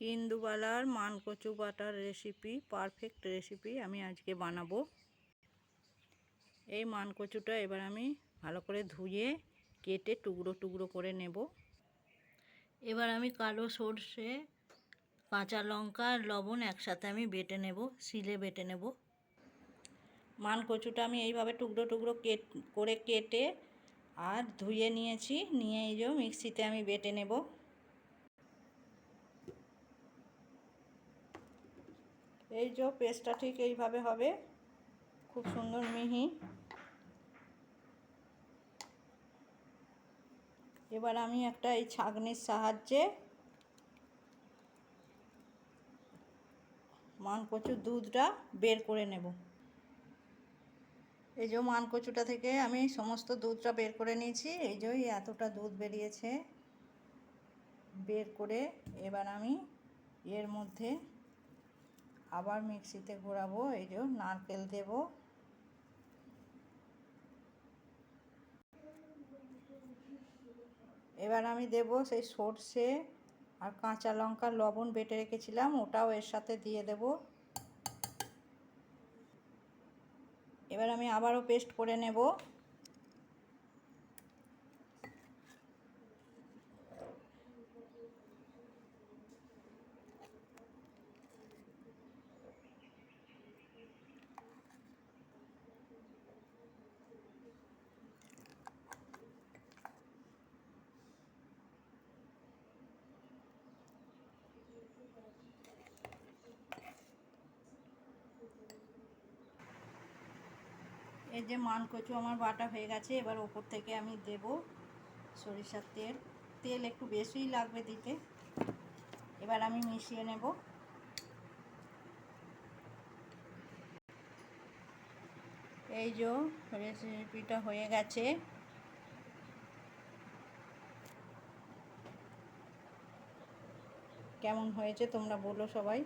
ইন্দুবালার মানকচু বাটার recipe, perfect recipe আমি আজকে বানাবো। এই মানকচুটা এবার আমি ভালো করে ধুয়ে, কেটে টুকরো টুকরো করে নেব। এবার আমি কালো সর্ষে, কাঁচা লঙ্কা আর লবণ একসাথে আমি বেটে নেব শিলে বেটে নেব। মানকচুটা আমি এইভাবে টুকরো টুকরো কেট, করে কেটে আর ধুয়ে নিয়েছি, নিয়ে এই যে মিক্সিতে আমি বেটে নেব। এই যে পেস্টটা ঠিক এইভাবে হবে। খুব সুন্দর মিহি। এবার আমি একটা এই ছাঁকনির সাহায্যে মানকচুর দুধটা বের করে নেব। এই যে মানকচুটা থেকে আমি সমস্ত দুধটা বের করে নিয়েছি। এই যে এতটা দুধ বেরিয়েছে। বের করে এবার আমি এর মধ্যে আবার মিক্সিতে ঘোরাবো, এই যে নারকেল দেব। এবার আমি দেব সেই সর্ষে আর কাঁচা লঙ্কার লবণ বেটে রেখেছিলাম, ওটাও এর সাথে দিয়ে দেব। এবার আমি আবারও পেস্ট করে নেব। এই যে মান কচু আমার বাটা হয়ে গেছে, এবার ওপর থেকে আমি দেব সরিষার তেল। তেল একটু বেশিই লাগবে দিতে। এবার আমি মিশিয়ে নেব। এই যে রেসিপিটা হয়ে গেছে। কেমন হয়েছে তোমরা বলো সবাই।